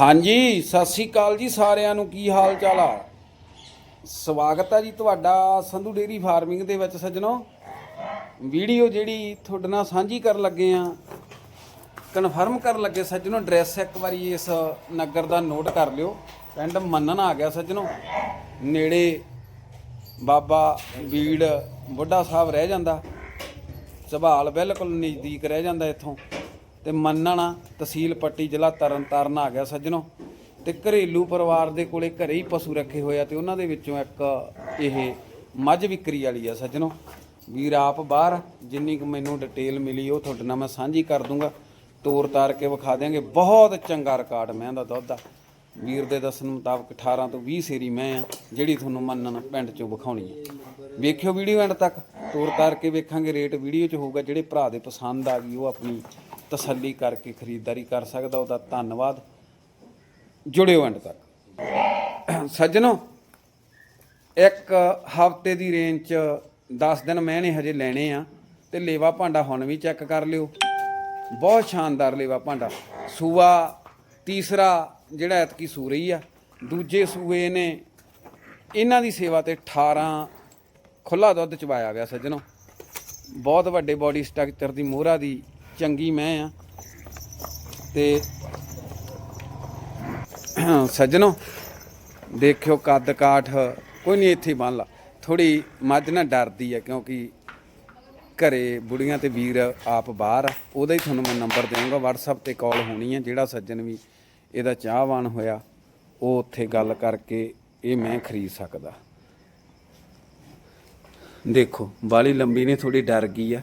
ਹਾਂਜੀ, ਸਤਿ ਸ੍ਰੀ ਅਕਾਲ ਜੀ ਸਾਰਿਆਂ ਨੂੰ। ਕੀ ਹਾਲ ਚਾਲ ਆ? ਸਵਾਗਤ ਹੈ ਜੀ ਤੁਹਾਡਾ ਸੰਧੂ ਡੇਰੀ ਫਾਰਮਿੰਗ ਦੇ ਵਿੱਚ ਸੱਜਣੋ। ਵੀਡੀਓ ਜਿਹੜੀ ਤੁਹਾਡੇ ਨਾਲ ਸਾਂਝੀ ਕਰਨ ਲੱਗੇ ਆ ਕਨਫਰਮ ਕਰਨ ਲੱਗੇ। ਸੱਜਣੋ ਐਡਰੈਸ ਇੱਕ ਵਾਰੀ ਇਸ ਨਗਰ ਦਾ ਨੋਟ ਕਰ ਲਿਓ। ਪਿੰਡ ਮੰਨਣ ਆ ਗਿਆ ਸੱਜਣੋ। ਨੇੜੇ ਬਾਬਾ ਬੀੜ ਬੁੱਢਾ ਸਾਹਿਬ ਰਹਿ ਜਾਂਦਾ। ਸਭਾਲ ਬਿਲਕੁਲ ਨਜ਼ਦੀਕ ਰਹਿ ਜਾਂਦਾ ਇੱਥੋਂ। ਤੇ ਮੰਨਣਾ ਤਹਿਸੀਲ ਪੱਟੀ ਜ਼ਿਲ੍ਹਾ ਤਰਨਤਾਰਨ ਆ ਗਿਆ ਸੱਜਣੋ। ਤੇ ਘਰੇਲੂ ਪਰਿਵਾਰ ਦੇ ਕੋਲੇ ਘਰੇ ਹੀ ਪਸ਼ੂ ਰੱਖੇ ਹੋਏ ਆ ਤੇ ਉਹਨਾਂ ਦੇ ਵਿੱਚੋਂ ਇੱਕ ਇਹ ਮੱਝ ਵਿਕਰੀ ਵਾਲੀ ਆ ਸੱਜਣੋ। ਵੀਰ ਆਪ ਬਾਹਰ, ਜਿੰਨੀ ਕੁ ਮੈਨੂੰ ਡਿਟੇਲ ਮਿਲੀ ਉਹ ਤੁਹਾਡੇ ਨਾਲ ਮੈਂ ਸਾਂਝੀ ਕਰ ਦੂੰਗਾ। ਤੋਰ ਤਾਰ ਕੇ ਵਿਖਾ ਦਿਆਂਗੇ। ਬਹੁਤ ਚੰਗਾ ਰਿਕਾਰਡ ਮੈਂ ਦਾ ਦੁੱਧ ਦਾ ਵੀਰ ਦੇ ਦੱਸਣ ਮੁਤਾਬਕ 18 ਤੋਂ 20 ਸੇਰੀ ਮੈਂ ਆ, ਜਿਹੜੀ ਤੁਹਾਨੂੰ ਮੰਨਣ ਪਿੰਡ ਚੋਂ ਵਿਖਾਉਣੀ ਹੈ ਵੇਖਿਓ ਵੀਡੀਓ ਐਂਡ ਤੱਕ। ਤੋਰ ਤਾਰ ਕੇ ਵੇਖਾਂਗੇ ਰੇਟ ਵੀਡੀਓ 'ਚ ਹੋਊਗਾ, ਜਿਹੜੇ ਭਰਾ ਦੇ ਪਸੰਦ ਆ ਗਈ, ਉਹ ਆਪਣੀ ਤਸੱਲੀ ਕਰਕੇ ਖਰੀਦਦਾਰੀ ਕਰ ਸਕਦਾ, ਉਹਦਾ ਧੰਨਵਾਦ। ਜੁੜਿਓ ਐਂਡ ਤੱਕ। ਸੱਜਣੋ, ਇੱਕ ਹਫ਼ਤੇ ਦੀ ਰੇਂਜ 'ਚ 10 ਦਿਨ ਮੈਂ ਹਜੇ ਲੈਣੇ ਆ, ਤੇ ਲੇਵਾ ਭਾਂਡਾ ਹੁਣ ਵੀ ਚੈੱਕ ਕਰ ਲਿਓ। ਬਹੁਤ ਸ਼ਾਨਦਾਰ ਲੇਵਾ ਭਾਂਡਾ। ਸੂਆ ਤੀਸਰਾ, ਜਿਹੜਾ ਐਤਕੀ ਸੂ ਰਹੀ ਆ, ਦੂਜੇ ਸੂਏ ਨੇ ਇਹਨਾਂ ਦੀ ਸੇਵਾ ਤੇ 18 ਖੁੱਲਾ ਦੁੱਧ ਚਵਾਇਆ ਗਿਆ ਸੱਜਣੋ। ਬਹੁਤ ਵੱਡੇ ਬਾਡੀ ਸਟਰਕਚਰ ਦੀ ਮੋਹਰਾ ਦੀ ਚੰਗੀ ਮੈਂ ਆ। ਤੇ ਸੱਜਣੋ, ਦੇਖਿਓ ਕੱਦ ਕਾਠ ਕੋਈ ਨਹੀਂ ਇੱਥੇ ਬੰਨ ਲਾ। ਥੋੜੀ ਮੱਝ ਨਾ ਡਰਦੀ ਹੈ ਕਿਉਂਕਿ ਘਰੇ ਬੁੜੀਆਂ ਤੇ ਵੀਰ ਆਪ ਬਾਹਰ ਆ। ਉਹਦਾ ਹੀ ਤੁਹਾਨੂੰ ਮੈਂ ਨੰਬਰ ਦੇਵਾਂਗਾ, WhatsApp ਤੇ ਕਾਲ ਹੋਣੀ ਹੈ ਜਿਹੜਾ ਸੱਜਣ ਵੀ ਇਹਦਾ ਚਾਹਵਾਨ ਹੋਇਆ, ਉਹ ਉੱਥੇ ਗੱਲ ਕਰਕੇ ਇਹ ਮੈਂ ਖਰੀਦ ਸਕਦਾ। ਦੇਖੋ, ਬਾਲੀ ਲੰਬੀ ਨੇ ਥੋੜੀ ਡਰ ਗਈ ਆ।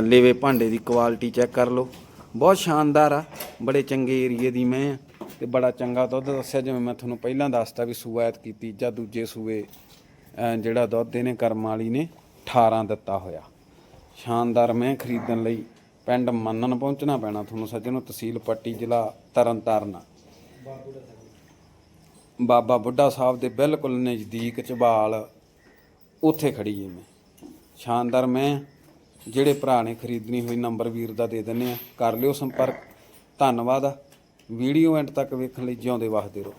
ਲੇਵੇ ਭਾਂਡੇ ਦੀ ਕੁਆਲਿਟੀ ਚੈੱਕ ਕਰ ਲਓ। ਬਹੁਤ ਸ਼ਾਨਦਾਰ ਆ। ਬੜੇ ਚੰਗੇ ਏਰੀਏ ਦੀ ਮੈਂ ਆ ਤੇ ਬੜਾ ਚੰਗਾ ਦੁੱਧ ਦੱਸਿਆ, ਜਿਵੇਂ ਮੈਂ ਤੁਹਾਨੂੰ ਪਹਿਲਾਂ ਦੱਸਤਾ ਵੀ ਸੂਆਇਤ ਕੀਤੀ ਜਾਂ ਦੂਜੇ ਸੂਏ ਜਿਹੜਾ ਦੁੱਧ ਇਹਨੇ ਕਰਮ ਵਾਲੀ ਨੇ 18 ਦਿੱਤਾ ਹੋਇਆ। ਸ਼ਾਨਦਾਰ ਮੈਂ ਖਰੀਦਣ ਲਈ ਪਿੰਡ ਮੰਨਣ ਪਹੁੰਚਣਾ ਪੈਣਾ ਤੁਹਾਨੂੰ ਸੱਜਣੋ, ਤਹਿਸੀਲ ਪੱਟੀ, ਜ਼ਿਲ੍ਹਾ ਤਰਨਤਾਰਨ। ਬਾਬਾ ਬੁੱਢਾ ਸਾਹਿਬ ਦੇ ਬਿਲਕੁਲ ਨਜ਼ਦੀਕ ਚਬਾਲ ਉੱਥੇ ਖੜੀ ਏ ਮੈਂ। ਸ਼ਾਨਦਾਰ ਮੈਂ ਜਿਹੜੇ ਭਰਾ ਨੇ ਖਰੀਦਣੀ ਹੋਈ ਨੰਬਰ ਵੀਰ ਦਾ ਦੇ ਦਿੰਨੇ ਆ। ਕਰ ਲਿਓ ਸੰਪਰਕ। ਧੰਨਵਾਦ ਵੀਡੀਓ ਐਂਡ ਤੱਕ ਵੇਖਣ ਲਈ ਜਿਉਂਦੇ ਵਸਦੇ ਰਹੋ।